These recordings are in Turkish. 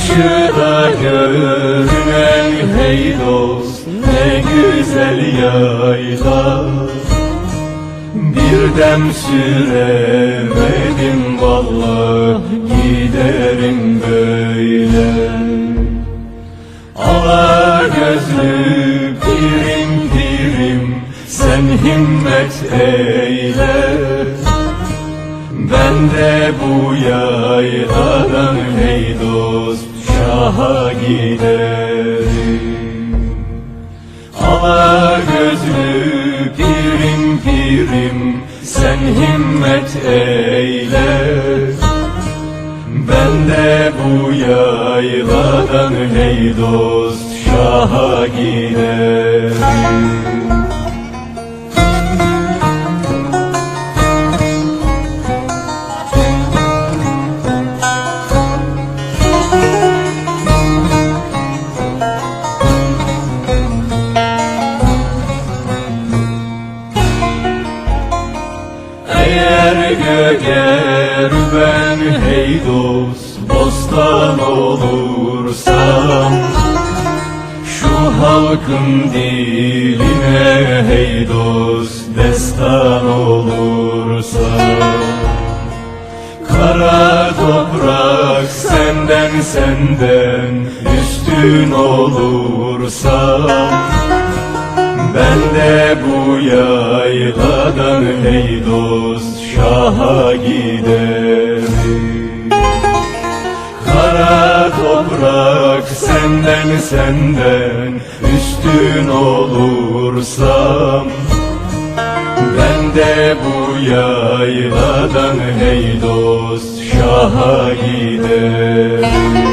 Karşıda görünen hey dost ne güzel yayla Bir dem süremedim vallahi giderim böyle. Ala gözlü pirim pirim sen himmet eyle ben de bu yayladan hey dost şaha giderim. Ala gözlü pirim pirim sen himmet eyle. Ben de bu yayladan hey dost şaha giderim ben hey dost bostan olursam. Şu halkın diline hey dost destan olursam. Kara toprak senden senden üstün olursam ben de bu yayladan hey dost şaha giderim. Kara toprak senden senden üstün olursam Ben de bu yayladan hey dost şaha giderim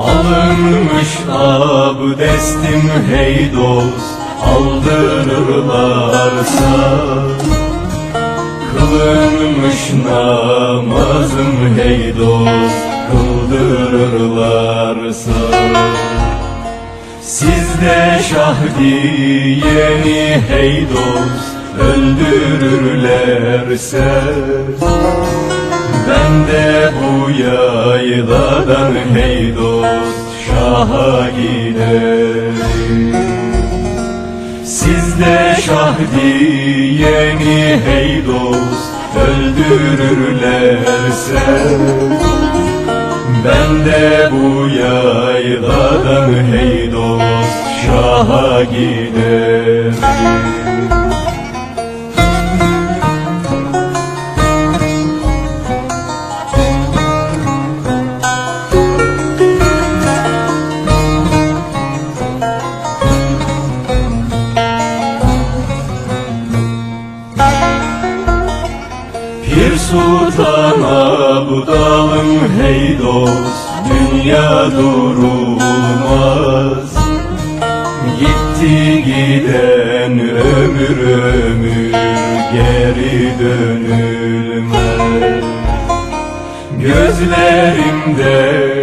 Alınmış abdestim hey dost aldırırlarsa. Kılınmış namazım hey dost kıldırırlarsa. Sizde şah diyeni hey dost öldürürlerse ben de bu yayladan hey dost şaha giderim. Sizde şah diyeni hey dost öldürürlerse. Ben de bu yayladan hey dost şaha giderim Pir Sultan Abdalım hey dost Dünya durulmaz. Gitti giden ömür ömür Geri dönülmez. Gözlerimde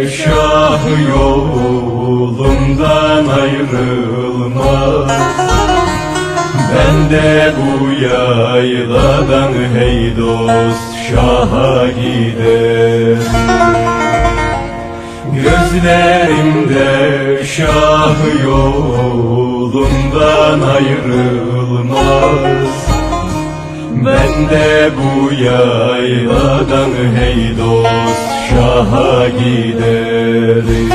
şah yolundan ayrılmaz. Ben de bu yayladan hey dost şaha giderim Gözlerimde şah yolundan ayrılmaz. Ben de bu yayladan hey dost şaha giderim